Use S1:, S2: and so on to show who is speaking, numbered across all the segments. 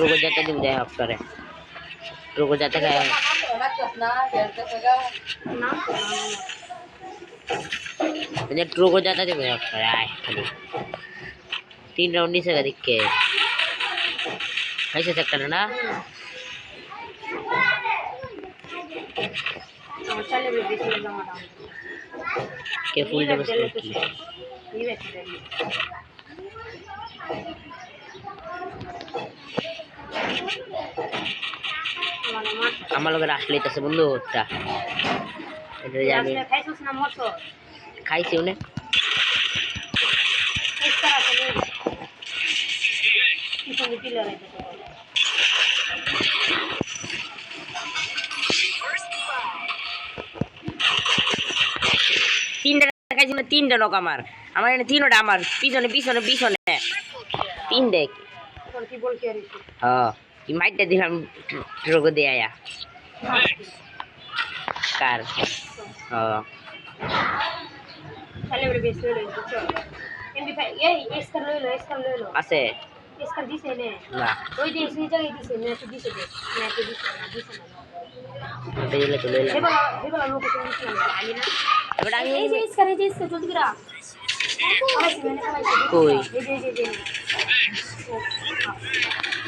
S1: রোগো যেতে দিব যাই হোক করে রোগো যেতে খায় মানে রোগো যেতে দিব যাই হোক করে আয়, খালি। তিন রাউন্ড নিচে গা দিকে খাইছে একটা না? কে ফুল দেবো কি? আমার লোকের আসলে আছে বন্ধু ওটা। আমি খাইছি উনি। তিনটা খাইছি না তিনটা লোক আমার। আমার এখানে তিনটা আমার পিছনে পিছনে পিছনে। তিন দেখ হ্যাঁ। কি মাইটটা দিলাম রোগ দিয়ে আয়া কার হ্যাঁ
S2: তাহলে এবারে বেশ লইলো বুঝছো এমবি ফাই এই এসকার লইলো এসকার লইলো
S1: আছে
S2: এসকার দিছে নে
S1: না
S2: ওই যে সেই জায়গায় দিছে ম্যাচে দিছে দে ম্যাচে দিছে না দিছে না
S1: এটা দিলে তো লইলাম
S2: হেবলা হেবলা লোক তো দিছে না আমি না
S1: এবার আমি
S2: এই যে এসকার এই যে এসকার জলদি করা খাইছি মানে খাইছি
S1: কই?
S2: এই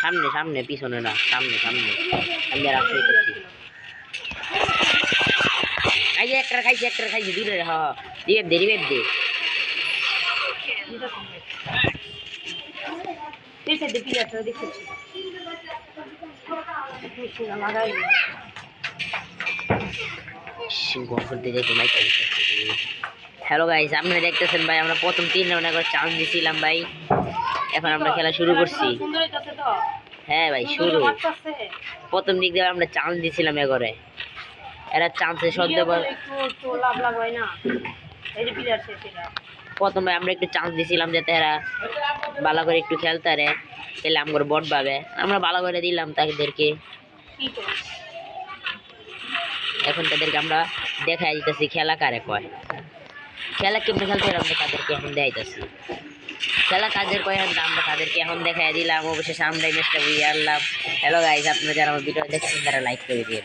S1: সামনে সামনে পিছনে না সামনে সামনে। আমি আর আসলে করছি এই একটা খাইছি একটা খাইছি দুটো হ রিবেব দে রিবেব দে হ্যালো গাইস আপনারা দেখতেছেন ভাই আমরা প্রথম তিন রাউন্ড করে চান্স দিছিলাম ভাই। এখন আমরা খেলা শুরু করছি। হ্যাঁ ভাই শুরু। প্রথম দিক দিয়ে আমরা চান্স দিছিলাম এগরে এরা চান্সে সদ্য প্রথমে আমরা একটু চান্স দিছিলাম যাতে এরা ভালো করে একটু খেলতে পারে। তাহলে আমার বট পাবে। আমরা ভালো করে দিলাম তাদেরকে। এখন তাদেরকে আমরা দেখাই দিতেছি খেলা কারে কয়। খেলা কেমনি খেলতে আমরা তাদেরকে এখন দেখাইতেছি। খেলা কাজের পরে আমরা তাদেরকে এখন দেখাই দিলাম। অবশেষে আমরাই ম্যাচটা বুঝে আনলাম। হ্যালো গাইজ আপনারা যারা আমার ভিডিও দেখছেন, তারা লাইক করে দিয়ে